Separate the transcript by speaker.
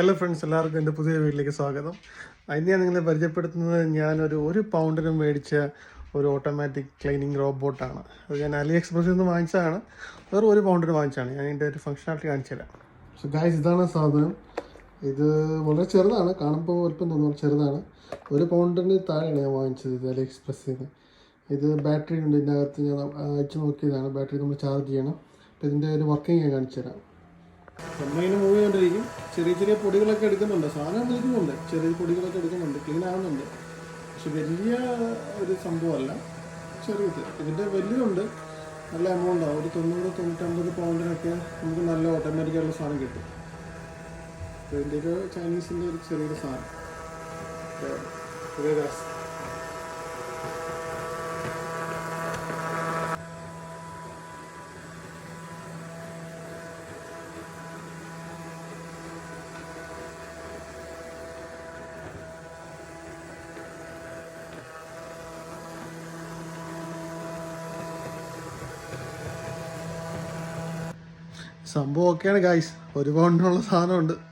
Speaker 1: Hello friends എല്ലാവർക്കും എന്റെ പുതിയ വീട്ടിലേക്ക് സ്വാഗതം. ഇന്ന് ഞാൻ നിങ്ങളെ പരിചയപ്പെടുത്തുന്നത് ഞാനൊരു ഒരു പൗണ്ടിനും മേടിച്ച ഒരു ഓട്ടോമാറ്റിക് ക്ലീനിങ് റോബോട്ടാണ് അത് ഞാൻ അലി എക്സ്പ്രസിൽ നിന്ന് വാങ്ങിച്ചതാണ്. വേറെ ഒരു പൗണ്ടിന് വാങ്ങിച്ചതാണ്. ഞാൻ ഇതിന്റെ ഒരു ഫംഗ്ഷനാലിറ്റി കാണിച്ചു തരാം. സോ ഗായ്സ് ഇതാണ് സാധനം. ഇത് വളരെ ചെറുതാണ്. കാണുമ്പോൾ വലുപ്പം തോന്നുന്നു ചെറുതാണ്. ഒരു പൗണ്ടിന് താഴെയാണ് ഞാൻ വാങ്ങിച്ചത് ഇത് അലി എക്സ്പ്രസ്സിൽ നിന്ന് ഇത് ബാറ്ററി ഉണ്ട് ഇതിന്റെ അകത്ത് ഞാൻ അയച്ചു നോക്കിയതാണ്. ബാറ്ററി നമ്മൾ ചാർജ് ചെയ്യണം. അപ്പോൾ ഇതിന്റെ ഒരു വർക്കിംഗ് ഞാൻ കാണിച്ചു തരാം. നമ്മളിങ്ങനെ മൂവ് ചെയ്തുകൊണ്ടിരിക്കും ചെറിയ ചെറിയ പൊടികളൊക്കെ എടുക്കുന്നുണ്ട്. സാധനം എടുക്കുന്നുണ്ട്. ചെറിയ പൊടികളൊക്കെ എടുക്കുന്നുണ്ട്. ക്ലീൻ ആവുന്നുണ്ട്. പക്ഷെ വലിയ ഒരു സംഭവമല്ല. ചെറിയത് ഇതിന്റെ വലിയതുണ്ട്. നല്ല എമൗണ്ട് ആവും. ഒരു തൊണ്ണൂറ് തൊണ്ണൂറ്റമ്പത് പൗണ്ടിനൊക്കെ നമുക്ക് നല്ല ഓട്ടോമാറ്റിക്കായിട്ടുള്ള സാധനം കിട്ടും. അപ്പോൾ ഇതിന്റെയൊക്കെ ചൈനീസിന്റെ ഒരു ചെറിയൊരു സാധനം. ഏ, ചെറിയ രസം സംഭവം ഒക്കെയാണ് ഗായ്സ് ഒരു സാധനമുണ്ട്.